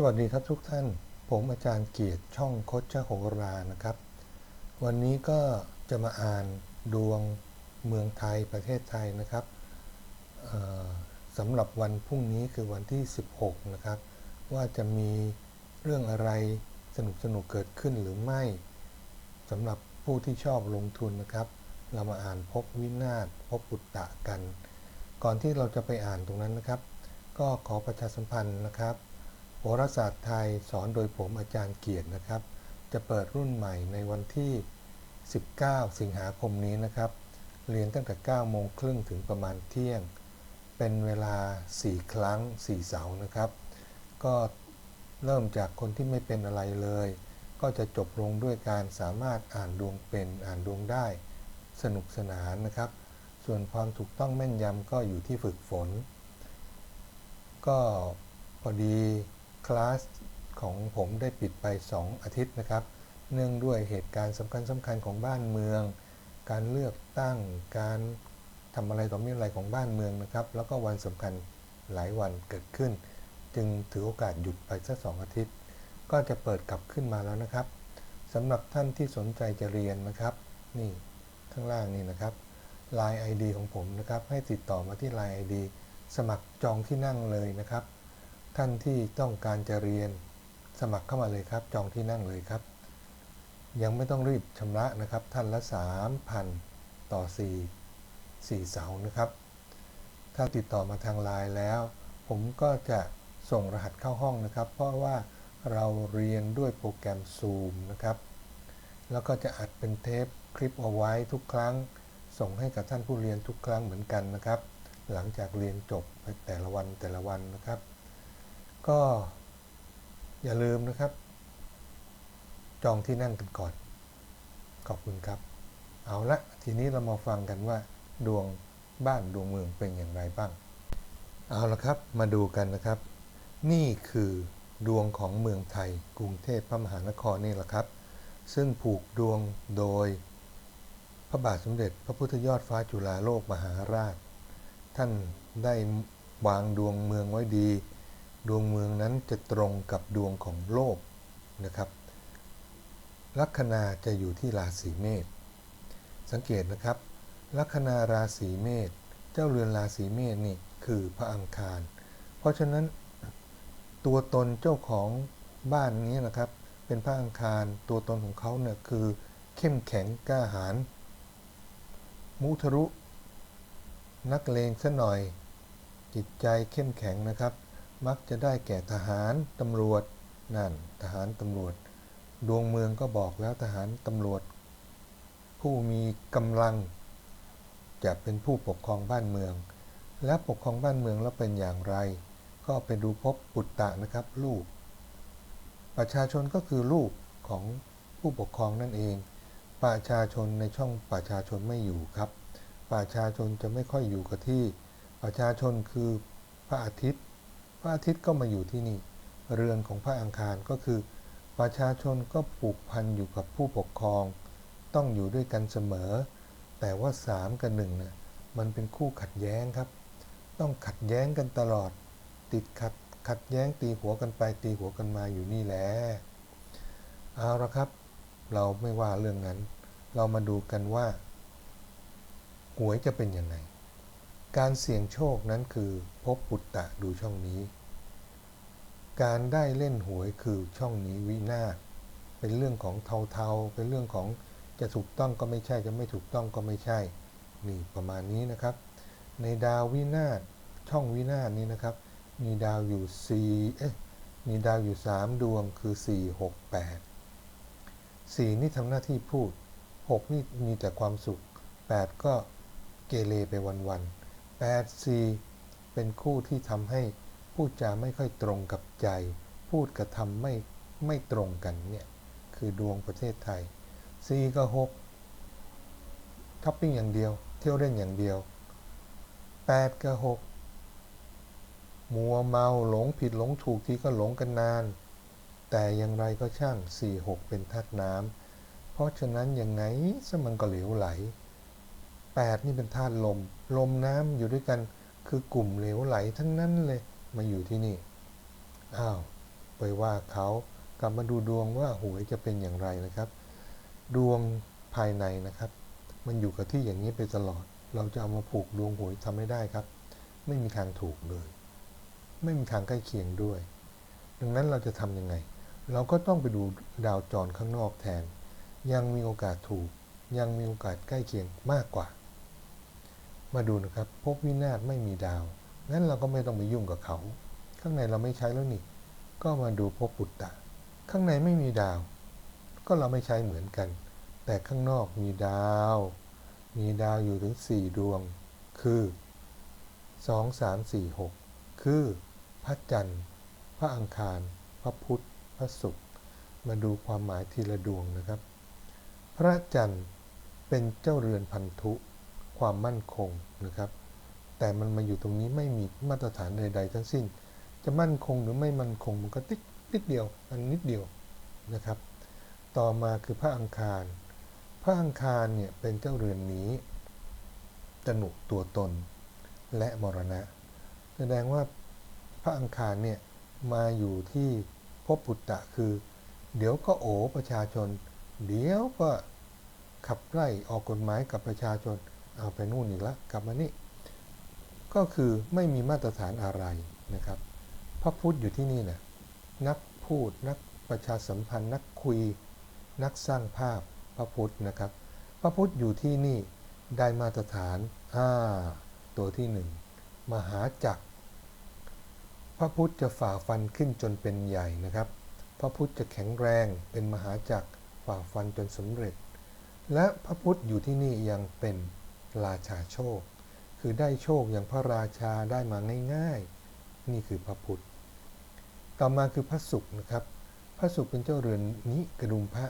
สวัสดีครับทุกท่าน ผมอาจารย์เกียรติช่องโคชโหรานะครับ วันนี้ก็จะมาอ่านดวงเมืองไทยประเทศไทยนะครับสำหรับวันพรุ่งนี้คือวันที่ 16 นะครับ ว่าจะมีเรื่องอะไรสนุกสนุกเกิดขึ้นหรือไม่สำหรับผู้ที่ชอบลงทุนนะครับ เรามาอ่านพบวินาศพบปุตตะกัน ก่อนที่เราจะไปอ่านตรงนั้นนะครับ ก็ขอประชาสัมพันธ์นะครับ หราศาสตร์ไทยสอนโดยผมอาจารย์เกียรตินะครับ จะเปิดรุ่นใหม่ในวันที่ 19 สิงหาคมนี้นะครับ เรียนตั้งแต่ 9 โมงครึ่งถึงประมาณเที่ยง เป็นเวลา 4 ครั้ง 4 เสาร์นะครับ ก็เริ่มจากคนที่ไม่เป็นอะไรเลย ก็จะจบลงด้วยการสามารถอ่านดวงเป็นอ่านดวงได้ สนุกสนานนะครับ ส่วนความถูกต้องแม่นยำก็อยู่ที่ฝึกฝน ก็พอดี คลาสของผมได้ปิดไป 2 อาทิตย์นะครับ เนื่องด้วยเหตุการณ์สำคัญสำคัญของบ้านเมือง การเลือกตั้ง การทำอะไรต่อมีอะไรของบ้านเมืองนะครับ แล้วก็วันสำคัญหลายวันเกิดขึ้น จึงถือโอกาสหยุดไปสักสองอาทิตย์ ก็จะเปิดกลับขึ้นมาแล้วนะครับสำหรับท่านที่สนใจจะเรียนนะครับ นี่ข้างล่างนี่นะครับ Line ID ของผมนะครับ ให้ติดต่อมาที่ Line ID สมัครจองที่นั่งเลยนะครับ ท่านที่ต้องการจะเรียนสมัครเข้ามาเลยครับ จองที่นั่งเลยครับ ยังไม่ต้องรีบชำระนะครับ ท่านละ 3,000 ต่อ 4 4 เสานะครับ ถ้าติดต่อมาทางไลน์แล้ว ผมก็จะส่งรหัสเข้าห้องนะครับ เพราะว่าเราเรียนด้วยโปรแกรม Zoom นะครับ แล้วก็จะอัดเป็นเทปคลิปเอาไว้ทุกครั้ง ส่งให้กับท่านผู้เรียนทุกครั้งเหมือนกันนะครับ หลังจากเรียนจบแต่ละวันแต่ละวันนะครับ ก็อย่าลืมนะครับ จองที่นั่งกันก่อน ขอบคุณครับ เอาละทีนี้เรามาฟังกันว่า ดวงบ้านดวงเมืองเป็นอย่างไรบ้าง เอาละครับมาดูกันนะครับ นี่คือดวงของเมืองไทย กรุงเทพพระมหานครนี่แหละครับ ซึ่งผูกดวงโดย พระบาทสมเด็จพระพุทธยอดฟ้าจุฬาโลกมหาราช ท่านได้วางดวงเมืองไว้ดี ดวงเมืองนั้นจะตรงกับดวงของโลกนะครับลัคนาจะอยู่ที่ราศีเมษสังเกตนะครับ ลัคนาราศีเมษเจ้าเรือนราศีเมษนี่คือพระอังคาร เพราะฉะนั้นตัวตนเจ้าของบ้านนี้นะครับ เป็นพระอังคารตัวตนของเขาเนี่ยคือเข้มแข็งกล้าหาญมุทะรุ นักเลงซะหน่อย จิตใจเข้มแข็งนะครับ มักจะได้แก่ทหารตำรวจนั่นทหารตำรวจ ดวงเมืองก็บอกแล้วทหารตำรวจ ผู้มีกำลัง จะเป็นผู้ปกครองบ้านเมือง และปกครองบ้านเมืองแล้วเป็นอย่างไร ก็ไปดูพบปุตตะนะครับลูก ประชาชนก็คือลูกของผู้ปกครองนั่นเอง ประชาชนในช่องประชาชนไม่อยู่ครับ ประชาชนจะไม่ค่อยอยู่กับที่ ประชาชนคือพระอาทิตย์ พระอาทิตย์ก็มาอยู่ที่นี่ เรือนของพระอังคารก็คือ ประชาชนก็ผูกพันอยู่กับผู้ปกครอง ต้องอยู่ด้วยกันเสมอ แต่ว่าสามกับหนึ่งน่ะมันเป็นคู่ขัดแย้งครับ ต้องขัดแย้งกันตลอด ติดขัดขัดแย้งตีหัวกันไปตีหัวกันมาอยู่นี่แหละเอาละครับ เราไม่ว่าเรื่องนั้น เรามาดูกันว่าหวยจะเป็นยังไง การเสี่ยงโชคนั้นคือพบปุตตะดูช่องนี้ การได้เล่นหวยคือช่องนี้วินาศเป็นเรื่องของเทาๆ เป็นเรื่องของจะถูกต้องก็ไม่ใช่จะไม่ถูกต้องก็ไม่ใช่ นี่ประมาณนี้นะครับ ในดาววินาศช่องวินาศนี้นะครับ มีดาวอยู่4เอ๊ะมีดาวอยู่ 3 ดวงคือ 4 6 8 4 นี่ทำหน้าที่พูด 6 นี่มีแต่ความสุข 8 ก็เกเรไปวันๆ 8 4เป็นคู่ที่ทำให้พูดจาไม่ค่อยตรงกับใจ พูดกระทำไม่ไม่ตรงกันเนี่ย คือดวงประเทศไทย4กับ6ท็อปปิ้งอย่างเดียว เที่ยวเล่นอย่างเดียว 8กับ6มัวเมาหลงผิดหลงถูกทีก็หลงกันนาน แต่อย่างไรก็ช่าง 4 6 เป็นธาตุน้ำเพราะฉะนั้นยังไงซะมันก็เหลวไหล 8 นี่เป็นธาตุลม ลมน้ำอยู่ด้วยกันคือกลุ่มเหลวไหลทั้งนั้นเลยมาอยู่ที่นี่ อ้าว ไปว่าเขากลับมาดูดวงว่าหวยจะเป็นอย่างไรนะครับ ดวงภายในนะครับ มันอยู่กับที่อย่างนี้ไปตลอด เราจะเอามาผูกดวงหวยทำไม่ได้ครับ ไม่มีทางถูกเลย ไม่มีทางใกล้เคียงด้วย ดังนั้นเราจะทำยังไง เราก็ต้องไปดูดาวจรข้างนอกแทน ยังมีโอกาสถูก ยังมีโอกาสใกล้เคียงมากกว่า มาดูนะครับภพวินาศไม่มีดาว งั้นเราก็ไม่ต้องไปยุ่งกับเขา ข้างในเราไม่ใช้แล้วนี่ ก็มาดูภพปุตตะ ข้างในไม่มีดาว ก็เราไม่ใช้เหมือนกัน แต่ข้างนอกมีดาว มีดาวอยู่ถึง 4 ดวง คือ 2 3 4 6 คือ พระจันทร์ พระอังคาร พระพุธ พระศุกร์ มาดูความหมายทีละดวงนะครับ พระจันทร์เป็นเจ้าเรือนพันธุ ความมั่นคงนะครับ แต่มันมาอยู่ตรงนี้ไม่มีมาตรฐานใด ๆ ทั้งสิ้น จะมั่นคงหรือไม่มั่นคงมันก็ติ๊กนิดเดียวอันนิดเดียวนะครับ ต่อมาคือพระอังคาร พระอังคารเนี่ยเป็นเจ้าเรือนนี้ตนุตัวตนและมรณะ แสดงว่าพระอังคารเนี่ยมาอยู่ที่ภพปุตตะคือ เดี๋ยวก็โอบประชาชน เดี๋ยวก็ขับไล่ออกกฎหมายกับประชาชน เอาไปนู่นอีกละกลับมานี่ ก็คือไม่มีมาตรฐานอะไรนะครับพระพุทธอยู่ที่นี่นะนักพูดนักประชาสัมพันธ์นักคุย นักสร้างภาพพระพุทธนะครับ พระพุทธอยู่ที่นี่ได้มาตรฐานอ่าตัวที่หนึ่งมหาจักร พระพุทธจะฝ่าฟันขึ้นจนเป็นใหญ่นะครับ พระพุทธจะแข็งแรงเป็นมหาจักรฝ่าฟันจนสำเร็จ และพระพุทธอยู่ที่นี่ยังเป็น ราชาโชค คือได้โชคอย่างพระราชาได้มาง่ายๆ นี่คือพระพุทธ ต่อมาคือพระศุกร์นะครับ พระศุกร์เป็นเจ้าเรือนนี้กระดุมพระ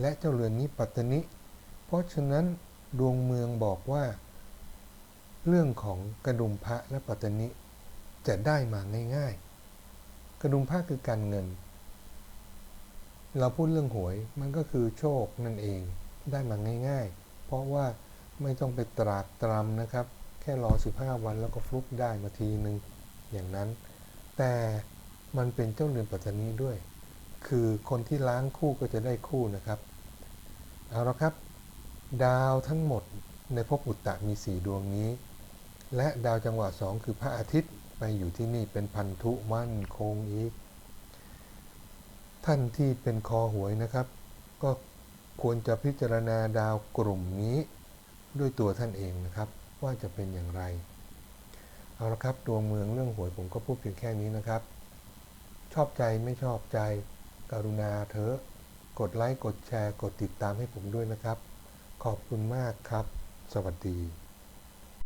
และเจ้าเรือนนี้ปัตตนิ เพราะฉะนั้นดวงเมืองบอกว่า เรื่องของกระดุมพระและปัตตนิจะได้มาง่ายๆ กระดุมพระคือการเงิน เราพูดเรื่องหวยมันก็คือโชคนั่นเองได้มาง่าย ๆ เพราะว่า ไม่ต้องไปตรากตรำนะครับ แค่รอ 15 วันแล้วก็ฟลุกได้มาทีหนึ่งอย่างนั้น แต่มันเป็นเจ้าเรือนปัตตนีด้วย คือคนที่ล้างคู่ก็จะได้คู่นะครับ เอาละครับ ดาวทั้งหมดในภพอุตตะมี4ดวงนี้ และดาวจังหวะ2คือพระอาทิตย์ไปอยู่ที่นี่เป็นพันธุมั่นคงอีก ท่านที่เป็นคอหวยนะครับ ก็ควรจะพิจารณาดาวกลุ่มนี้ ด้วยตัวท่านเองนะครับ ว่าจะเป็นอย่างไร เอาละครับดวงเมืองเรื่องหวยผมก็พูดเพียงแค่นี้นะครับ ชอบใจไม่ชอบใจ กรุณาเถอะ กดไลค์กดแชร์ กดติดตามให้ผมด้วยนะครับ ขอบคุณมากครับ สวัสดี